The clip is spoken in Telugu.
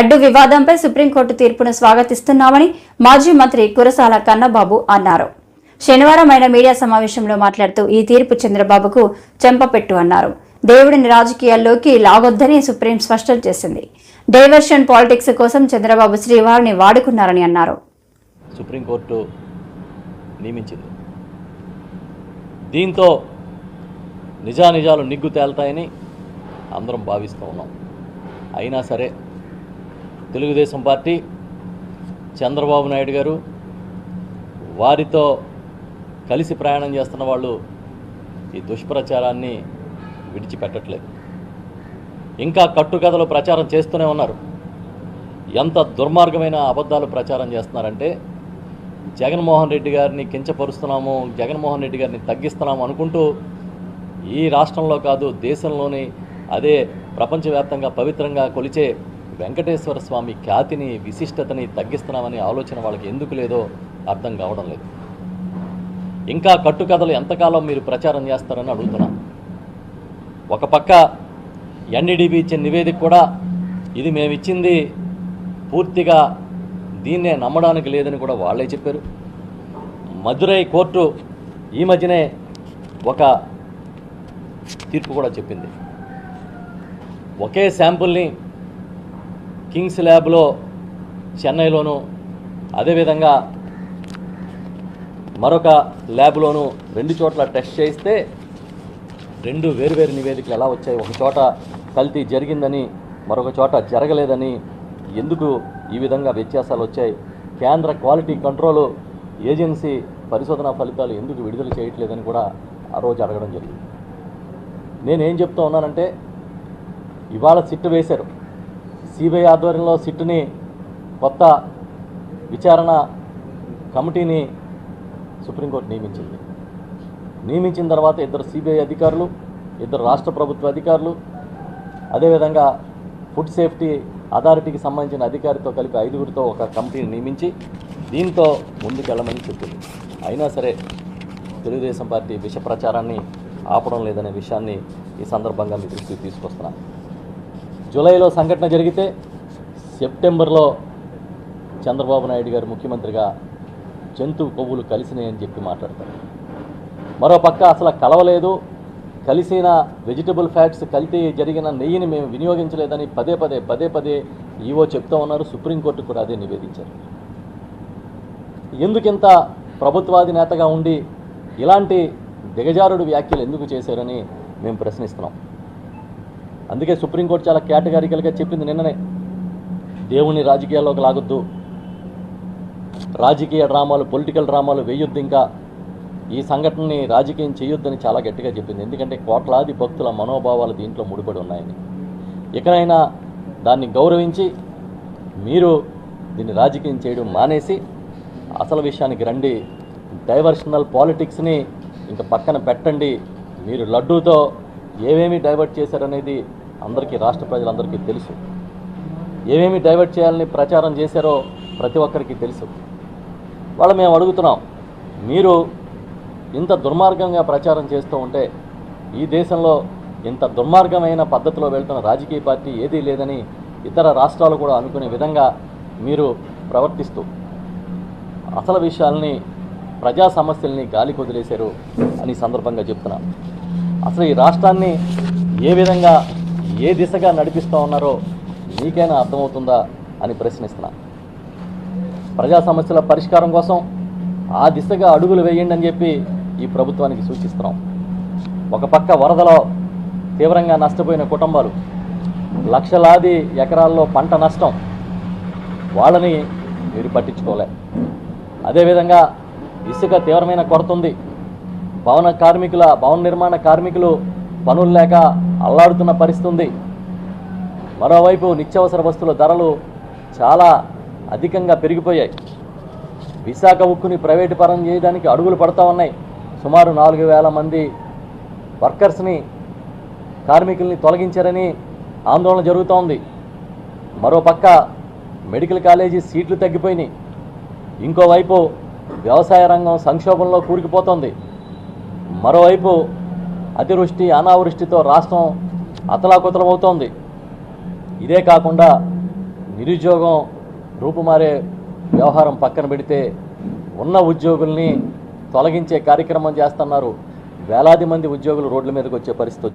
లడ్డు వివాదంపై సుప్రీంకోర్టు తీర్పును స్వాగతిస్తున్నామని మాజీ మంత్రి కురసాల కన్నబాబు అన్నారు. శనివారం ఆయన మీడియా సమావేశంలో మాట్లాడుతూ ఈ తీర్పు చంద్రబాబుకు చెంపపెట్టు అన్నారు. దేవుడిని రాజకీయాల్లోకి లాగొద్దని సుప్రీం స్పష్టం చేసింది. డైవర్షన్ పాలిటిక్స్ కోసం చంద్రబాబు శ్రీవారిని వాడుకున్నారని అన్నారు. సుప్రీంకోర్టు నియమించింది. దీంతో నిజానిజాలు నిగ్గు తేల్తాయని అందరం భావిస్తూ ఉన్నాం. అయినా సరే తెలుగుదేశం పార్టీ చంద్రబాబు నాయుడు గారు వారితో కలిసి ప్రయాణం చేస్తున్న వాళ్ళు ఈ దుష్ప్రచారాన్ని విడిచిపెట్టట్లేదు. ఇంకా కట్టుకథలు ప్రచారం చేస్తూనే ఉన్నారు. ఎంత దుర్మార్గమైన అబద్ధాలు ప్రచారం చేస్తున్నారంటే జగన్మోహన్ రెడ్డి గారిని కించపరుస్తున్నాము జగన్మోహన్ రెడ్డి గారిని తగ్గిస్తున్నాము అనుకుంటూ ఈ రాష్ట్రంలో కాదు దేశంలోని అదే ప్రపంచవ్యాప్తంగా పవిత్రంగా కొలిచే వెంకటేశ్వర స్వామి ఖ్యాతిని విశిష్టతని తగ్గిస్తున్నామని ఆలోచన వాళ్ళకి ఎందుకు లేదో అర్థం కావడం లేదు. ఇంకా కట్టుకథలు ఎంతకాలం మీరు ప్రచారం చేస్తారని అడుగుతున్నాను ఒక పక్క ఎన్డీడీబీ ఇచ్చిన నివేదిక కూడా ఇది మేము ఇచ్చింది పూర్తిగా దీన్నే నమ్మడానికి లేదని కూడా వాళ్ళే చెప్పారు. మదురై కోర్టు ఈ మధ్యనే ఒక తీర్పు కూడా చెప్పింది. ఒకే శాంపుల్ని కింగ్స్ ల్యాబ్లో చెన్నైలోను అదేవిధంగా మరొక ల్యాబ్లోను రెండు చోట్ల టెస్ట్ చేస్తే రెండు వేరువేరు నివేదికలు ఎలా వచ్చాయి? ఒక చోట కల్తీ జరిగిందని మరొక చోట జరగలేదని ఎందుకు ఈ విధంగా వ్యత్యాసాలు వచ్చాయి? కేంద్ర క్వాలిటీ కంట్రోల్ ఏజెన్సీ పరిశోధనా ఫలితాలు ఎందుకు విడుదల చేయట్లేదని కూడా ఆ రోజు అడగడం జరిగింది. నేనేం చెప్తా ఉన్నానంటే ఇవాళ సిట్టు వేశారు. సిబిఐ ఆధ్వర్యంలో సిట్టుని కొత్త విచారణ కమిటీని సుప్రీంకోర్టు నియమించింది. నియమించిన తర్వాత ఇద్దరు సిబిఐ అధికారులు ఇద్దరు రాష్ట్ర ప్రభుత్వ అధికారులు అదేవిధంగా ఫుడ్ సేఫ్టీ అథారిటీకి సంబంధించిన అధికారితో కలిపి ఐదుగురితో ఒక కమిటీని నియమించి దీంతో ముందుకెళ్ళమని చెప్పింది. అయినా సరే తెలుగుదేశం పార్టీ విష ప్రచారాన్ని ఆపడం లేదనే విషయాన్ని ఈ సందర్భంగా మీ దృష్టికి తీసుకొస్తున్నాను. జూలైలో సంఘటన జరిగితే సెప్టెంబర్లో చంద్రబాబు నాయుడు గారు ముఖ్యమంత్రిగా జంతు కొవ్వులు కలిసినాయని చెప్పి మాట్లాడతారు. మరో పక్క అసలు కలవలేదు. కలిసిన వెజిటబుల్ ఫ్యాట్స్ కలితే జరిగిన నెయ్యిని మేము వినియోగించలేదని పదే పదే పదే పదే ఈవో చెప్తూ ఉన్నారు. సుప్రీంకోర్టు కూడా అదే నివేదించారు. ఎందుకింత ప్రభుత్వాది నేతగా ఉండి ఇలాంటి దిగజారుడు వ్యాఖ్యలు ఎందుకు చేశారని మేము ప్రశ్నిస్తున్నాం. అందుకే సుప్రీంకోర్టు చాలా కేటగారికల్గా చెప్పింది నిన్ననే. దేవుని రాజకీయాల్లోకి లాగొద్దు. రాజకీయ డ్రామాలు పొలిటికల్ డ్రామాలు వేయొద్దు ఇంకా. ఈ సంఘటనని రాజకీయం చేయొద్దని చాలా గట్టిగా చెప్పింది. ఎందుకంటే కోట్లాది భక్తుల మనోభావాలు దీంట్లో ముడిపడి ఉన్నాయని. ఇకనైనా దాన్ని గౌరవించి మీరు దీన్ని రాజకీయం చేయడం మానేసి అసలు విషయానికి రండి. డైవర్షనల్ పాలిటిక్స్ని ఇంకా పక్కన పెట్టండి. మీరు లడ్డూతో ఏమేమి డైవర్ట్ చేశారనేది అందరికీ రాష్ట్ర ప్రజలందరికీ తెలుసు. ఏమేమి డైవర్ట్ చేయాలని ప్రచారం చేశారో ప్రతి ఒక్కరికి తెలుసు. వాళ్ళ మేము అడుగుతున్నాం మీరు ఇంత దుర్మార్గంగా ప్రచారం చేస్తూ ఉంటే ఈ దేశంలో ఇంత దుర్మార్గమైన పద్ధతిలో వెళ్తున్న రాజకీయ పార్టీ ఏదీ లేదని ఇతర రాష్ట్రాలు కూడా అనుకునే విధంగా మీరు ప్రవర్తిస్తూ అసలు విషయాల్ని ప్రజా సమస్యల్ని గాలి కుదిలేశారు అని సందర్భంగా చెప్తున్నాను అసలు ఈ రాష్ట్రాన్ని ఏ విధంగా ఏ దిశగా నడిపిస్తూ ఉన్నారో మీకైనా అర్థమవుతుందా అని ప్రశ్నిస్తున్నా. ప్రజా సమస్యల పరిష్కారం కోసం ఆ దిశగా అడుగులు వేయండి అని చెప్పి ఈ ప్రభుత్వానికి సూచిస్తున్నాం. ఒక పక్క వరదలో తీవ్రంగా నష్టపోయిన కుటుంబాలు లక్షలాది ఎకరాల్లో పంట నష్టం వాళ్ళని మీరు పట్టించుకోలే. అదేవిధంగా ఇసుక తీవ్రమైన కొరత ఉంది. భవన కార్మికుల భవన నిర్మాణ కార్మికులు పనులు లేక అల్లాడుతున్న పరిస్థితి ఉంది మరోవైపు నిత్యావసర వస్తువుల ధరలు చాలా అధికంగా పెరిగిపోయాయి. విశాఖ ఉక్కుని ప్రైవేటు పరం చేయడానికి అడుగులు పడతా ఉన్నాయి. సుమారు నాలుగు వేల మంది వర్కర్స్ని కార్మికుల్ని తొలగించారని ఆందోళన జరుగుతోంది. మరోపక్క మెడికల్ కాలేజీ సీట్లు తగ్గిపోయినాయి. ఇంకోవైపు వ్యవసాయ రంగం సంక్షోభంలో కూరుకుపోతోంది. మరోవైపు అతివృష్టి అనావృష్టితో రాష్ట్రం అతలాకుతలమవుతోంది. ఇదే కాకుండా నిరుద్యోగం రూపుమారే వ్యవహారం పక్కన పెడితే ఉన్న ఉద్యోగుల్ని తొలగించే కార్యక్రమం చేస్తున్నారు వేలాది మంది ఉద్యోగులు రోడ్ల మీదకి వచ్చే పరిస్థితి